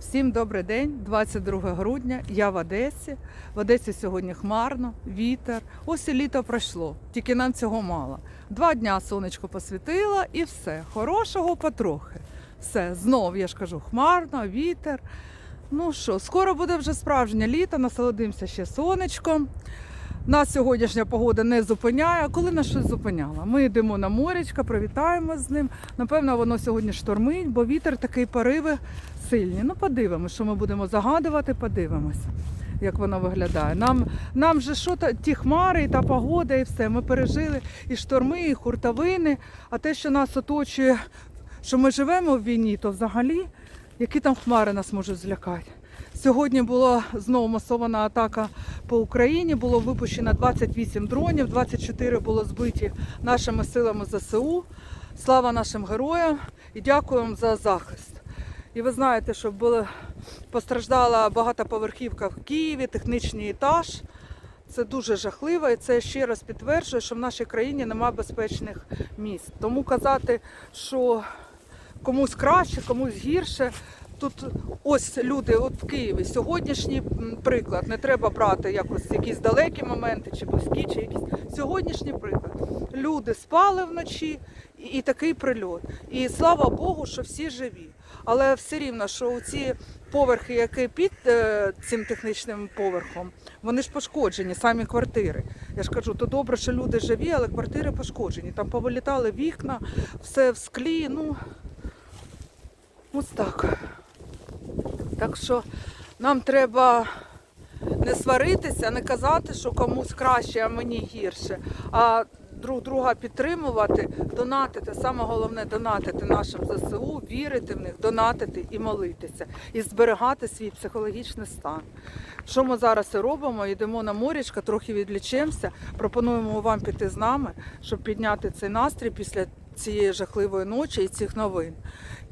Всім добрий день, 22 грудня. Я в Одесі. В Одесі сьогодні хмарно, вітер. Ось і літо пройшло, тільки нам цього мало. Два дня сонечко посвітило і все. Хорошого потрохи. Все, знов я ж кажу, хмарно, вітер. Ну що, скоро буде вже справжнє літо, насолодимося ще сонечком. Нас сьогоднішня погода не зупиняє. А коли нас щось зупиняло? Ми йдемо на морячка, привітаємо з ним. Напевно, воно сьогодні штормить, бо вітер такий пориви сильні. Ну, подивимось, що ми будемо загадувати, подивимось, як воно виглядає. Нам, нам же що та, ті хмари, і та погода, і все. Ми пережили і шторми, і хуртовини. А те, що нас оточує, що ми живемо в війні, то взагалі, які там хмари нас можуть злякати. Сьогодні була знову масована атака по Україні. Було випущено 28 дронів, 24 було збиті нашими силами ЗСУ. Слава нашим героям і дякуємо за захист. І ви знаєте, що була постраждала багатоповерхівка в Києві, технічний етаж. Це дуже жахливо, і це ще раз підтверджує, що в нашій країні немає безпечних міст. Тому казати, що комусь краще, комусь гірше. Тут ось люди, от в Києві, сьогоднішній приклад. Не треба брати якось якісь далекі моменти чи близькі, чи якісь сьогоднішній приклад. Люди спали вночі і, і такий прильот. І слава Богу, що всі живі. Але все рівно, що ці поверхи, які під е, цим технічним поверхом, вони ж пошкоджені, самі квартири. Я ж кажу, то добре, що люди живі, але квартири пошкоджені. Там повилітали вікна, все в склі. Ну ось так. Так що нам треба не сваритися, не казати, що комусь краще, а мені гірше, а друг друга підтримувати, донатити. Саме головне донатити нашим ЗСУ, вірити в них, донатити і молитися, і зберігати свій психологічний стан. Що ми зараз і робимо? Йдемо на морячка, трохи відлічимося. Пропонуємо вам піти з нами, щоб підняти цей настрій після цієї жахливої ночі і цих новин.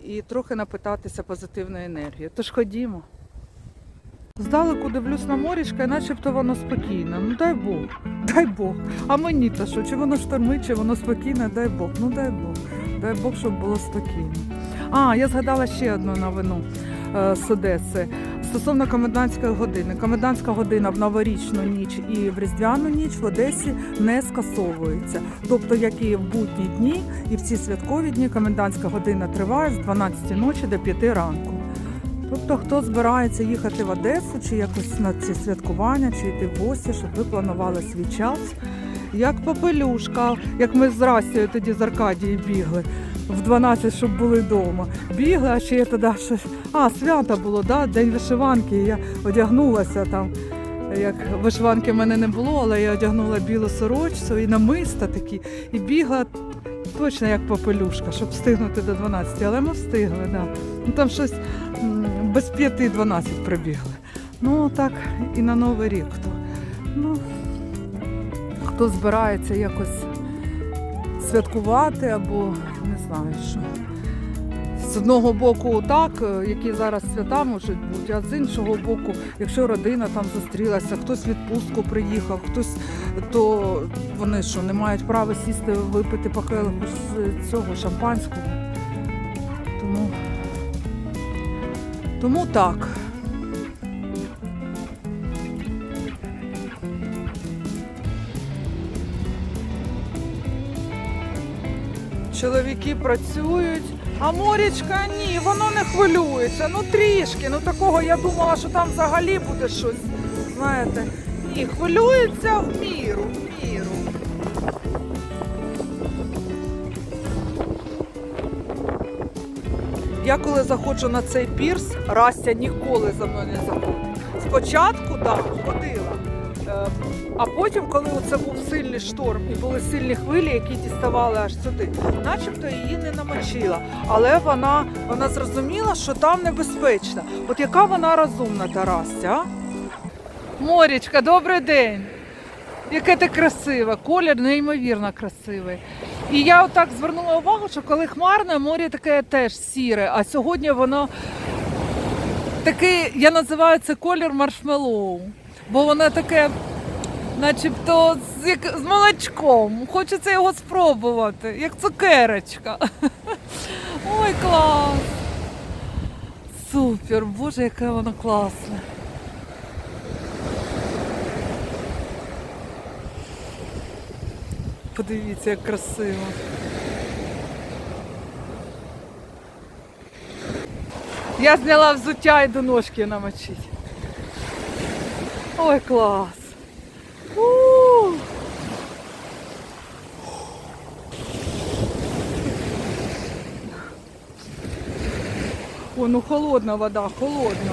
І трохи напитатися позитивної енергії. Тож ходімо. Здалеку дивлюсь на морічка, і начебто воно спокійне. Ну дай Бог, дай Бог. А мені то що? Чи воно штормить, чи воно спокійне, дай Бог. Ну дай Бог. Дай Бог, щоб було спокійно. А, я згадала ще одну новину е, з Одеси. Стосовно комендантської години. Комендантська година в новорічну ніч і в різдвяну ніч в Одесі не скасовується. Тобто, як і в будні дні, і в ці святкові дні комендантська година триває з 12 ночі до 5 ранку. Тобто, хто збирається їхати в Одесу чи якось на ці святкування, чи йти в гості, щоб ви планували свій час. Як попелюшка, як ми з Растією тоді з Аркадії бігли в 12, щоб були вдома. Бігли, а ще я тоді щось. А, свято було, да? День вишиванки. і Я одягнулася там. Як вишиванки в мене не було, але я одягнула білу сорочку і намиста такі, і бігла точно як попелюшка, щоб встигнути до 12. Але ми встигли, да. Ну там щось без 5-12 прибігли. Ну так і на Новий рік хто. Ну, хто збирається якось святкувати або не знаю що. З одного боку, так, які зараз свята можуть бути, а з іншого боку, якщо родина там зустрілася, хтось в відпустку приїхав, хтось то вони що, не мають права сісти, випити по з цього шампанського. Тому так. Чоловіки працюють, а морячка ні, воно не хвилюється. Ну трішки. Ну такого я думала, що там взагалі буде щось. Знаєте, ні, хвилюється в Я коли заходжу на цей пірс, Растя ніколи за мною не заходить. Спочатку так, ходила. Е, А потім, коли це був сильний шторм і були сильні хвилі, які діставали аж сюди, начебто її не намочила. Але вона, вона зрозуміла, що там небезпечно. От яка вона розумна, Тарася, а? Морічка, добрий день. Яке ти красиве, колір неймовірно красивий. І я отак звернула увагу, що коли хмарне, море таке теж сіре, а сьогодні воно такий, я називаю це колір маршмеллоу, бо воно таке, начебто з, як, з молочком. Хочеться його спробувати, як цукерочка. Ой, клас! Супер, боже, яке воно класне. Подивіться, як красиво. Я зняла взуття і до ножки намочить. Ой, клас. У! О, ну холодна вода, холодна.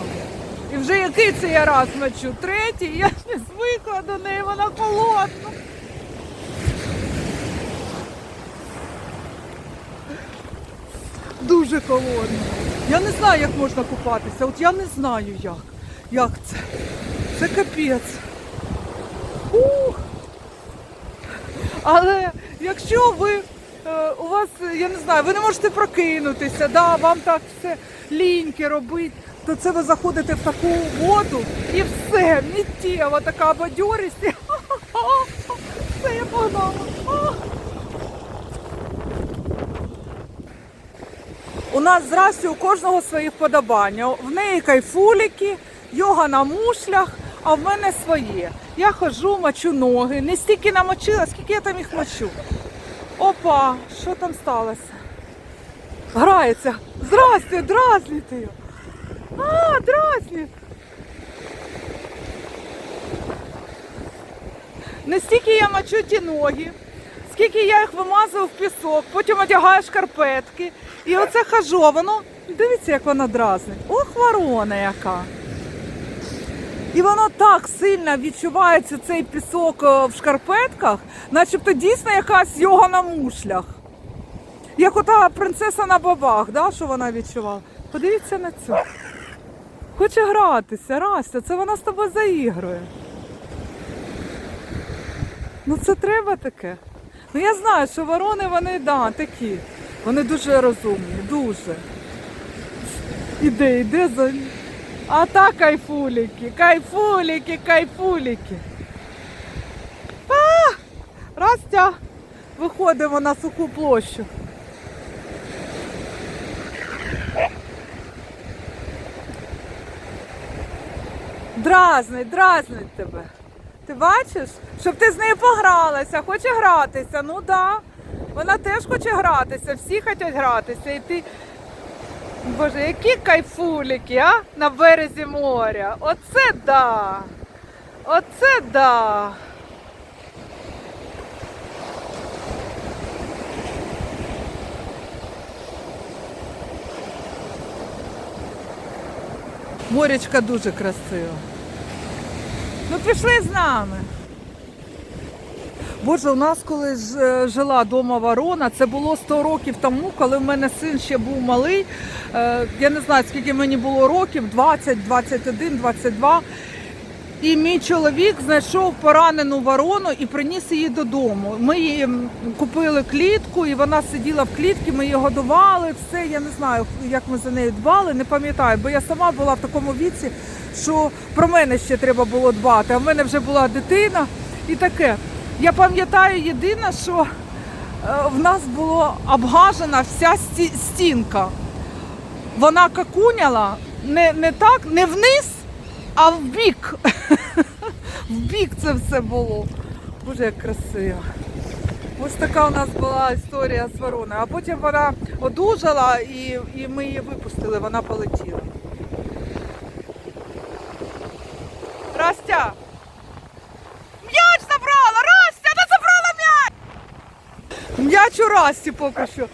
І вже який це я раз мочу? Третій, я не звикла до неї, вона холодна. Дуже холодна. Я не знаю, як можна купатися. От я не знаю як. Як це? Це капець. Ух. Але якщо ви е, у вас, я не знаю, ви не можете прокинутися, да, вам так все ліньки робить, то це ви заходите в таку воду і все, миттєво така бадьорість. Все, я погнала. У нас з Расі у кожного свої вподобання. В неї кайфуліки, йога на мушлях, а в мене своє. Я ходжу, мочу ноги. Не стільки намочила, скільки я там їх мочу. Опа, що там сталося? Грається. Здрасте, дразніть її. А, дразніть. Не стільки я мочу ті ноги, скільки я їх вимазую в пісок, потім одягаю шкарпетки. І оце хожу, а воно, дивіться, як воно дразнить. Ох, ворона яка. І воно так сильно відчувається цей пісок е, в шкарпетках, начебто дійсно якась йога на мушлях. Як ота принцеса на бабах, да, що вона відчувала. Подивіться на цю. Хоче гратися, Растя, це вона з тобою заігрує. Ну це треба таке. Ну я знаю, що ворони вони да, такі. Вони дуже розумні, дуже. Іде, іде за. А так кайфуліки, кайфуліки, кайфуліки. А! Растя, виходимо на суху площу. Дразнить, дразнить тебе. Ти бачиш? Щоб ти з нею погралася, хоче гратися. Ну да. Вона теж хоче гратися, всі хочуть гратися. І ти. Боже, які кайфуліки, а? На березі моря. Оце да. Оце да. Морячка дуже красива. Ну пішли з нами. Боже, у нас коли е, жила дома ворона, це було 100 років тому, коли в мене син ще був малий. Е, Я не знаю, скільки мені було років, 20, 21, 22. І мій чоловік знайшов поранену ворону і приніс її додому. Ми її купили клітку, і вона сиділа в клітці, ми її годували, все. Я не знаю, як ми за нею дбали, не пам'ятаю, бо я сама була в такому віці, що про мене ще треба було дбати. А в мене вже була дитина і таке. Я пам'ятаю єдине, що е, в нас була обгажена вся стінка. Вона какуняла не, не так, не вниз, а в бік. В бік це все було. Боже, як красиво. Ось така у нас була історія з вороною. А потім вона одужала і, і ми її випустили, вона полетіла. Растя! М'яч забрала! Растя, не забрала м'яч! М'яч у Расті поки що. Е,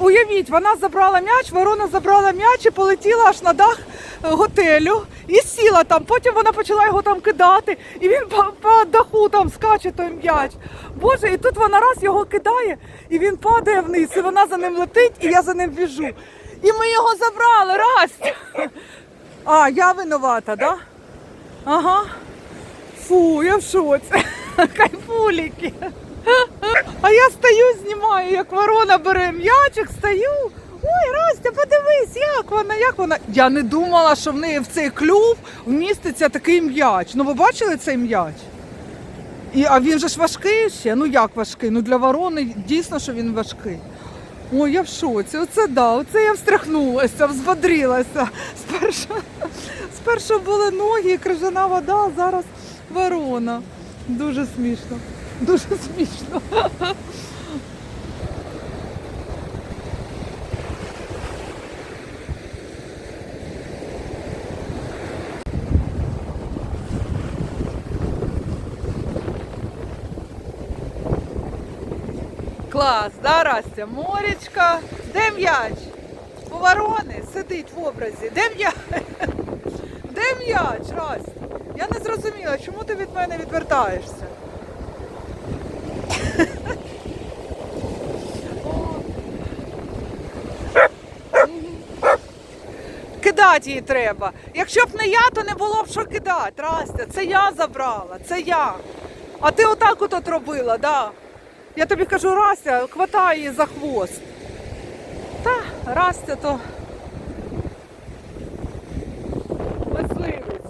Уявіть, вона забрала м'яч, ворона забрала м'яч і полетіла аж на дах е, готелю і сіла там. Потім вона почала його там кидати, і він по, по даху там скаче той м'яч. Боже, і тут вона раз його кидає, і він падає вниз, і вона за ним летить, і я за ним біжу. І ми його забрали, Растя. А, я винувата? Да? Ага. Фу, я в шоці. Кайфуліки. А я стою, знімаю, як ворона бере м'ячик, стою. Ой, Растя, подивись, як вона, як вона. Я не думала, що в неї в цей клюв вміститься такий м'яч. Ну ви бачили цей м'яч? І, а він же ж важкий ще. Ну як важкий? Ну для ворони дійсно, що він важкий. Ой, я в шоці. Оце да, оце я встряхнулася, взбодрилася. Спершу, спершу були ноги, крижана вода, а зараз ворона. Дуже смішно. Дуже смішно. Клас, да, Растя? Морічка. Де м'яч? У ворони сидить в образі. Де м'яч? Де м'яч, Растя? Я не зрозуміла, чому ти від мене відвертаєшся? Кидати її треба. Якщо б не я, то не було б що кидати. Растя, це я забрала, це я. А ти отак от, робила, да. Я тобі кажу, Растя, хватай її за хвост. Та, Растя то.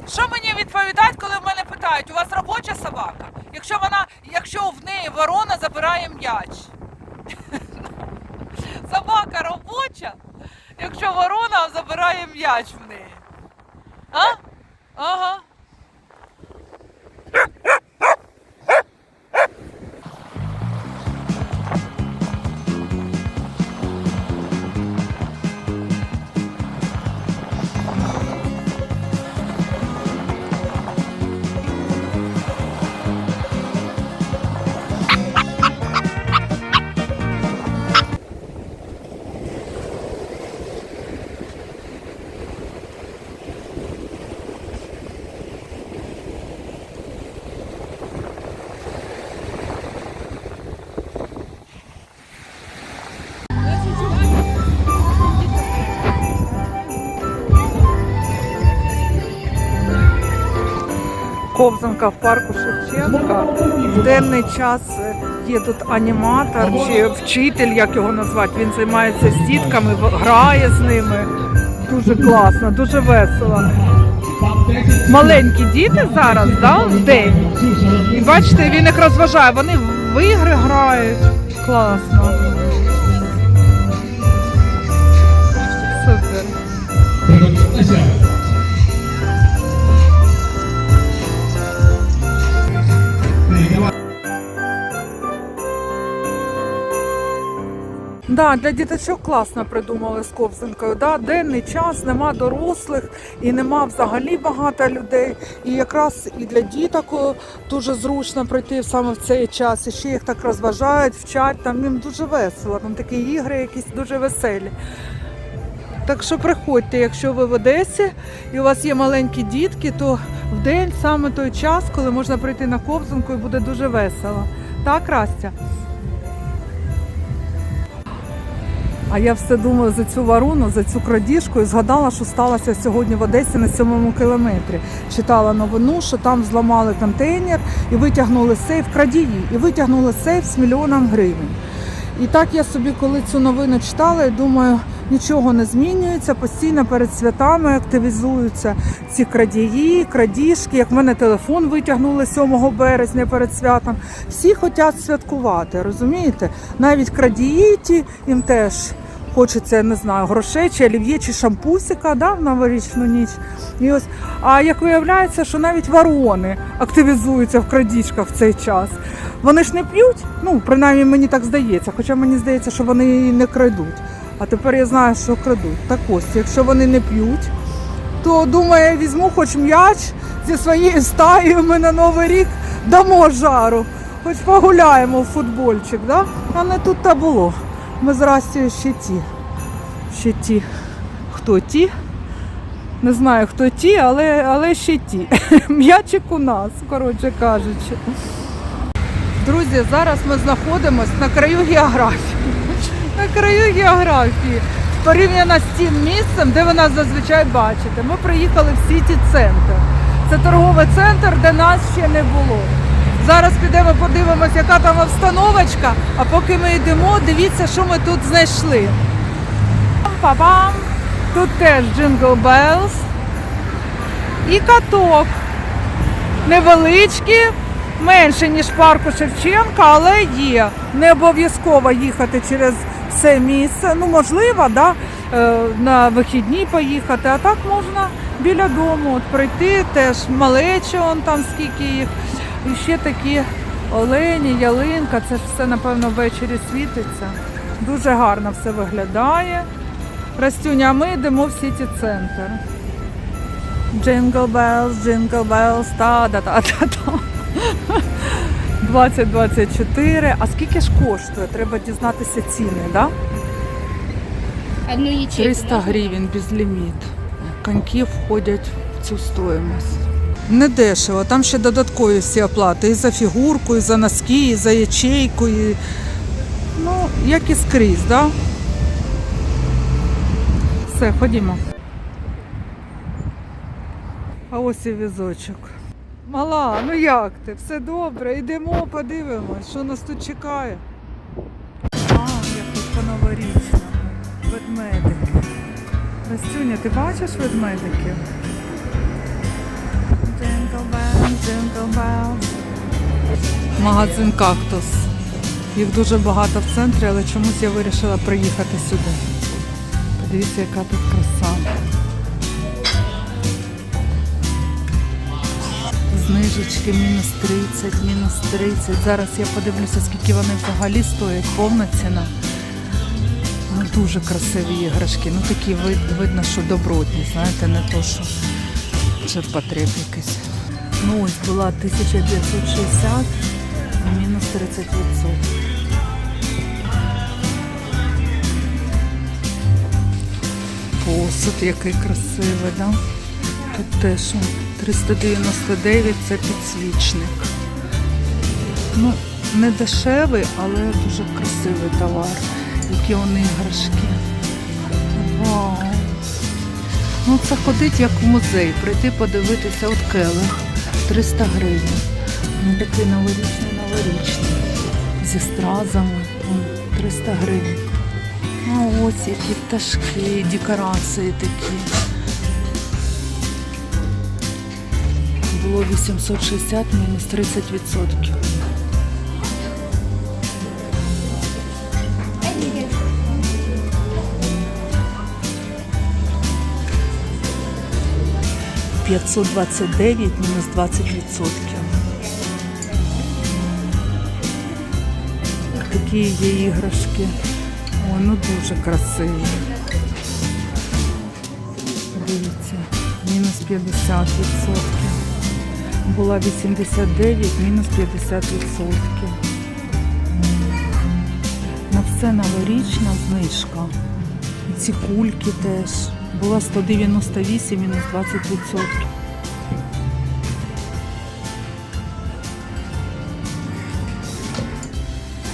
Що мені відповідають, коли в мене питають, у вас робоча собака? Якщо вона, якщо в неї ворона забирає м'яч. Собака робоча, якщо ворона забирає м'яч в неї. А? Ага. Ковзанка в парку Шевченка. В денний час е, є тут аніматор чи вчитель, як його назвати. Він займається з дітками, грає з ними. Дуже класно, дуже весело. Маленькі діти зараз, да, в день. І бачите, він їх розважає. Вони в ігри грають. Класно. Супер. Да, для діточок класно придумали з ковзанкою. Да, денний час, нема дорослих і нема взагалі багато людей. І якраз і для діток дуже зручно прийти саме в цей час. І ще їх так розважають, вчать. Там їм дуже весело. Там такі ігри якісь дуже веселі. Так що приходьте, якщо ви в Одесі і у вас є маленькі дітки, то в день саме той час, коли можна прийти на ковзанку і буде дуже весело. Так, Растя? А я все думаю за цю ворону, за цю крадіжку і згадала, що сталося сьогодні в Одесі на сьомому кілометрі. Читала новину, що там зламали контейнер і витягнули сейф крадії, і витягнули сейф з мільйоном гривень. І так я собі, коли цю новину читала, і думаю, нічого не змінюється. Постійно перед святами активізуються ці крадії, крадіжки. Як в мене телефон витягнули 7 березня перед святом. Всі хочуть святкувати, розумієте? Навіть крадії ті їм теж. Хочеться, не знаю, грошей, чи олів'є, чи шампусика да, в новорічну ніч. І ось, а як виявляється, що навіть ворони активізуються в крадіжках в цей час. Вони ж не п'ють, ну принаймні мені так здається, хоча мені здається, що вони не крадуть. А тепер я знаю, що крадуть. Так ось, якщо вони не п'ють, то думаю, візьму хоч м'яч зі своєю стаєю, ми на Новий рік дамо жару. Хоч погуляємо в футбольчик, да? а не тут та було. Ми з ще ті. Ще ті. Хто ті? Не знаю, хто ті, але, але ще ті. М'ячик у нас, коротше кажучи. Друзі, зараз ми знаходимося на краю географії. На краю географії. Порівняно з тим місцем, де ви нас зазвичай бачите. Ми приїхали в Сіті Центр. Це торговий центр, де нас ще не було. Зараз підемо подивимося, яка там обстановочка, а поки ми йдемо, дивіться, що ми тут знайшли. Па-пам! Тут теж Jingle Bells і каток. Невеличкі, менше, ніж парку Шевченка, але є. Не обов'язково їхати через все місце. Ну, можливо, да, е, на вихідні поїхати, а так можна біля дому от прийти, теж малечі, он там скільки їх. І ще такі олені, ялинка, це ж все, напевно, ввечері світиться. Дуже гарно все виглядає. Растюня, а ми йдемо в сіті центр. Jingle bells, jingle bells, та да та та та 2024. А скільки ж коштує? Треба дізнатися ціни, да? Одну ячейку. 300 гривень безліміт. Коньки входять в цю стоїмость. Не дешево, там ще додаткові всі оплати. І за фігурку, і за носки, і за ячейку. І... Ну, як і скрізь, да? Все, ходімо. А ось і візочок. Мала, ну як ти? Все добре, йдемо, подивимось, що нас тут чекає. А, як тут по-новорічному. Ведмедики. Растюня, ти бачиш ведмедиків? Магазин кактус. Їх дуже багато в центрі, але чомусь я вирішила приїхати сюди. Подивіться, яка тут краса. Знижечки мінус 30, мінус 30. Зараз я подивлюся, скільки вони взагалі стоять. Повна ціна. Ну, дуже красиві іграшки. Ну такі вид, видно, що добротні, знаєте, не то, що ширпотреб якийсь. Ну ось була 1960, мінус 30%. Посуд який красивий, да? Тут теж 399 це підсвічник. Ну, не дешевий, але дуже красивий товар. Які вони іграшки. Вау! Ну це ходить як в музей, прийти подивитися от келих. 300 гривень. Ну такий новорічний, новорічний. Зі стразами. 300 гривень. А ось які пташки, декорації такі. Було 860 мінус 30%. – 529 мінус 20%. Такі є іграшки. О, ну дуже красиві. Дивіться, мінус 50%. Була 89, мінус 50%. На все новорічна знижка. Ці кульки теж. Була 198, мінус 20%.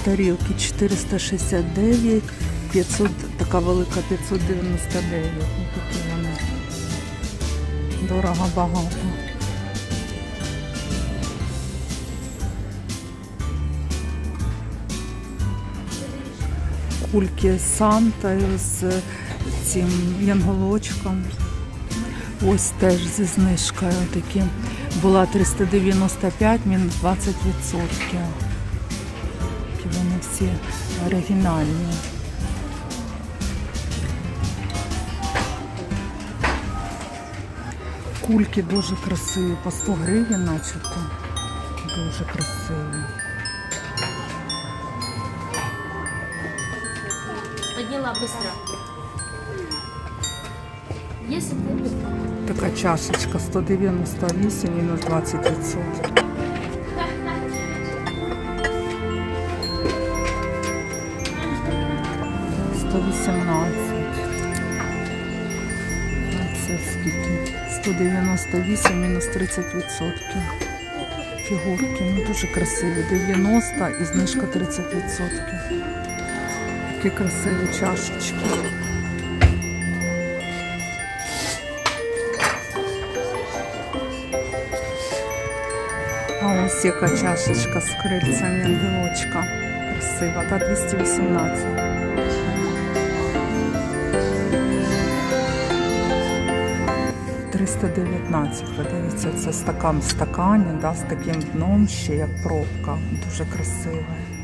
Тарілки 469, 500, така велика 599. Ну, такі вони. Дорого багато. Кульки Санта з цим янголочком. Ось теж зі знижкою такі. Була 395, мінус 20%. Такі вони всі оригінальні. Кульки дуже красиві, по 100 гривень начебто. Дуже красиві. Подняла быстро. Если ты... Така чашечка 198, мінус 20%. Сто вісімнадцять. Це скільки? 198 мінус 30%. Фігурки, ну дуже красиві. 90 і знижка 30%. Такі красиві чашечки. А ось яка чашечка з крильцем янгелочка. Красива, та 218. Триста дев'ятнадцять. Подивіться, це стакан в стакані, да, з таким дном ще як пробка. Дуже красивий.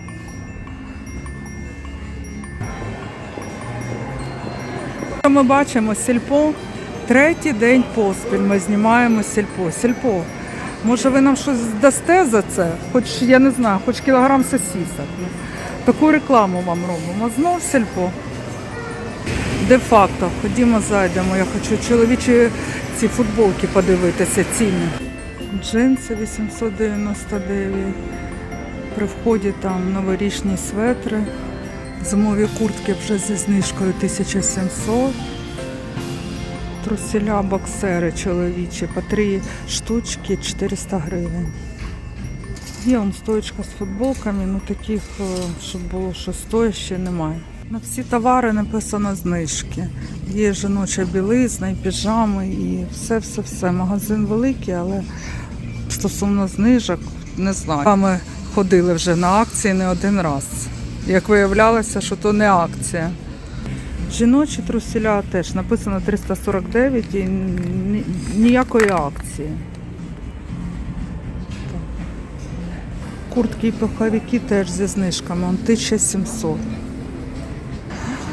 Ми бачимо сільпо. Третій день поспіль ми знімаємо сільпо. Сільпо. Може, ви нам щось дасте за це? Хоч я не знаю, хоч кілограм сосісок. Таку рекламу вам робимо. Знов сільпо. Де-факто, ходімо зайдемо. Я хочу чоловічі ці футболки подивитися, ціни. Джинси 899. При вході там новорічні светри. Зимові куртки вже зі знижкою 1700. Труселя боксери чоловічі по три штучки 400 гривень. Є он стоечка з футболками, ну таких, е, щоб було щось стояще, немає. На всі товари написано знижки. Є жіноча білизна, і піжами, і все-все-все. Магазин великий, але стосовно знижок, не знаю. Ми ходили вже на акції не один раз. Як виявлялося, що то не акція. Жіночі труселя теж написано 349 і ніякої акції. Куртки і пуховики теж зі знижками, он 1700.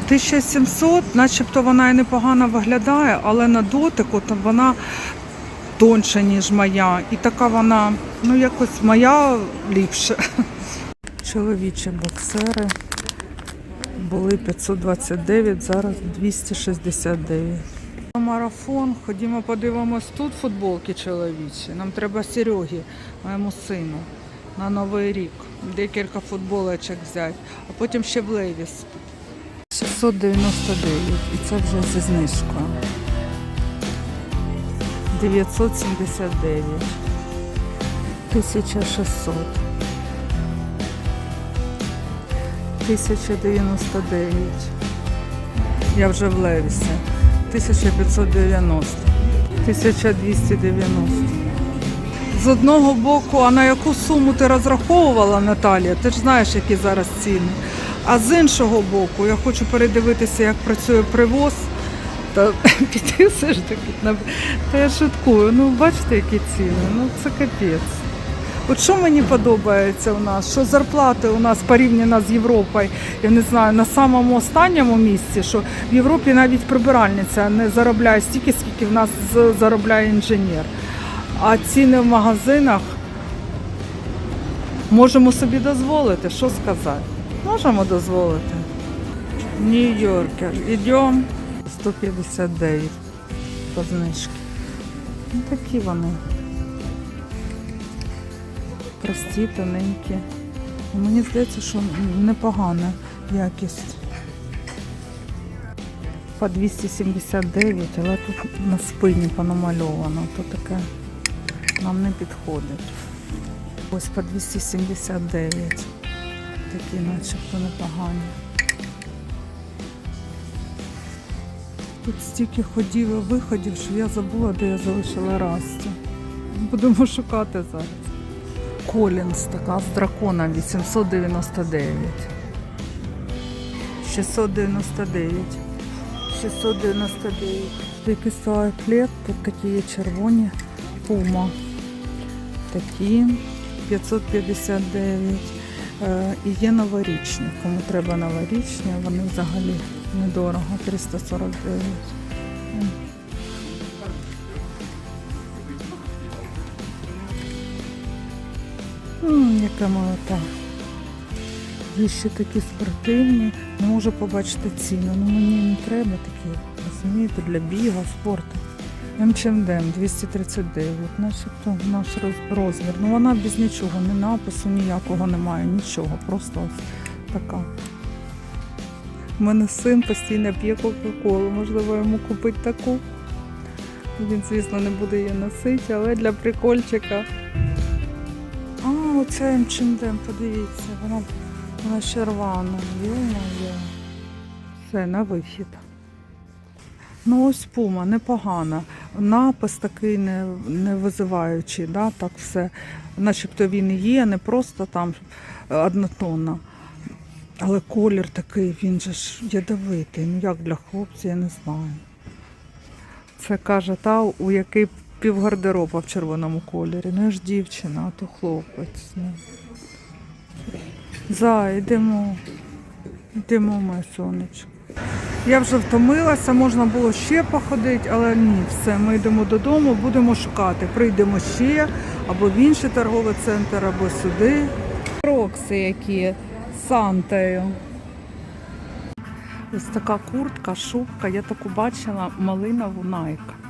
1700, начебто вона і непогано виглядає, але на дотику то вона тонша, ніж моя. І така вона, ну якось моя ліпше. Чоловічі боксери були 529, зараз 269. Марафон, ходімо подивимось тут футболки чоловічі. Нам треба Серегі, моєму сину, на Новий рік. Декілька футболочок взяти, а потім ще в Левіс. 699 і це вже зі знижкою. 979. 1600. 1099. Я вже в Левісі. 1590. 1290. З одного боку, а на яку суму ти розраховувала, Наталія? Ти ж знаєш, які зараз ціни. А з іншого боку, я хочу передивитися, як працює привоз. Та піти все ж таки та я шуткую. Ну, бачите, які ціни? Ну це капець. От що мені подобається у нас, що зарплати у нас порівняно з Європою, я не знаю, на самому останньому місці, що в Європі навіть прибиральниця не заробляє стільки, скільки в нас заробляє інженер. А ціни в магазинах можемо собі дозволити, що сказати? Можемо дозволити. Нью-Йоркер. Йдемо 159 по знижки. Ну, такі вони. Прості, тоненькі. Мені здається, що непогана якість. По 279, але тут на спині понамальовано, то таке нам не підходить. Ось по 279. Такі начебто непогані. Тут стільки ходів і виходів, що я забула, де я залишила Расті. Будемо шукати зараз. Колінс така з драконом 899. 699. 699. Якийсь плед, тут такі є червоні. Пума. Такі 559. Е, І є новорічні. Кому треба новорічні, вони взагалі недорого. 349. Яка молота. Є ще такі спортивні. Не можу побачити ціну. Ну мені не треба такі, розумієте, для бігу, спорту. МЧМДМ 239, начебто наш розмір. Ну вона без нічого, ні напису ніякого немає, нічого. Просто ось така. У мене син постійно п'є Кока-Колу. Можливо, йому купити таку. Він, звісно, не буде її носити, але для прикольчика. Оце МЧМДМ, подивіться, вона, вона ще рвана. Йо-моє. Все, на вихід. Ну ось пума, непогана. Напис такий не, не визиваючий, да, так все. Начебто він і є, не просто там однотонна. Але колір такий, він же ж ядовитий. Ну як для хлопця, я не знаю. Це каже та, у який півгардероба в червоному кольорі. Ну я ж дівчина, а то хлопець. Ну. За, йдемо. Йдемо, моє сонечко. Я вже втомилася, можна було ще походити, але ні, все, ми йдемо додому, будемо шукати. Прийдемо ще або в інший торговий центр, або сюди. Крокси які з Сантею. Ось така куртка, шубка. Я таку бачила малинову Nike.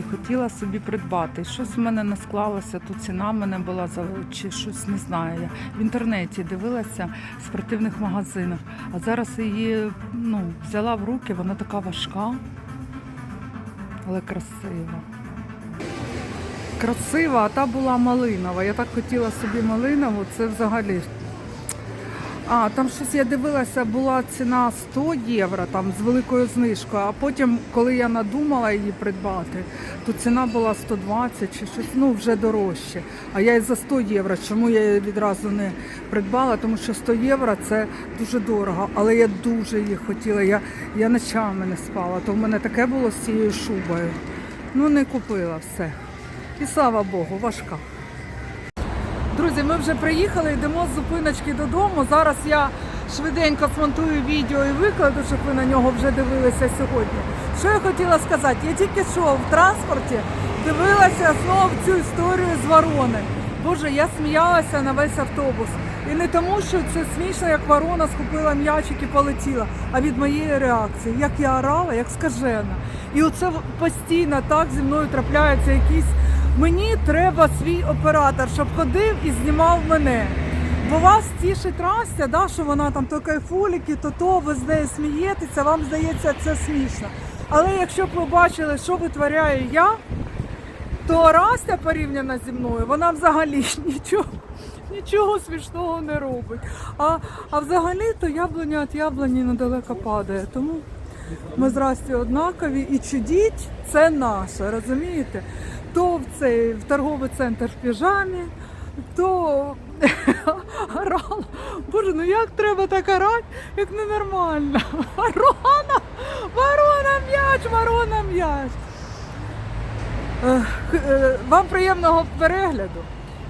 І хотіла собі придбати. Щось в мене не склалося, тут ціна мене була за чи щось не знаю. Я в інтернеті дивилася в спортивних магазинах. А зараз її ну, взяла в руки, вона така важка, але красива. Красива, а та була малинова. Я так хотіла собі малинову, це взагалі. А, там щось я дивилася, була ціна 100 євро там з великою знижкою, а потім, коли я надумала її придбати, то ціна була 120 чи щось, ну вже дорожче. А я і за 100 євро. Чому я її відразу не придбала? Тому що 100 євро це дуже дорого. Але я дуже її хотіла. Я, я ночами не спала, то в мене таке було з цією шубою. Ну не купила все. І слава Богу, важка. Друзі, ми вже приїхали, йдемо з зупиночки додому. Зараз я швиденько смонтую відео і викладу, щоб ви на нього вже дивилися сьогодні. Що я хотіла сказати? Я тільки що в транспорті дивилася знову цю історію з ворони. Боже, я сміялася на весь автобус. І не тому, що це смішно, як ворона схопила м'ячик і полетіла, а від моєї реакції, як я орала, як скажена. І оце постійно так зі мною трапляються якісь. Мені треба свій оператор, щоб ходив і знімав мене. Бо вас тішить Растя, да, що вона там то кайфуліки, то то ви з нею смієтеся, вам здається це смішно. Але якщо б ви бачили, що витворяю я, то Растя порівняна зі мною, вона взагалі нічого, нічого смішного не робить. А, а взагалі то яблуня від яблуні недалеко падає. Тому ми з Растю однакові і чудіть це наше, розумієте? То в цей в торговий центр в піжамі, то орала. Боже, ну як треба так орати, як ненормально. Ворона, ворона м'яч, ворона м'яч. Е, Вам приємного перегляду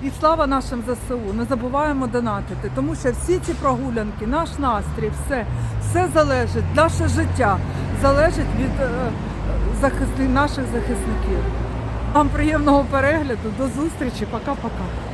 і слава нашим ЗСУ. Не забуваємо донатити, тому що всі ці прогулянки, наш настрій, все, все залежить, наше життя залежить від е, захисни, наших захисників. Вам приємного перегляду, до зустрічі, пока-пока.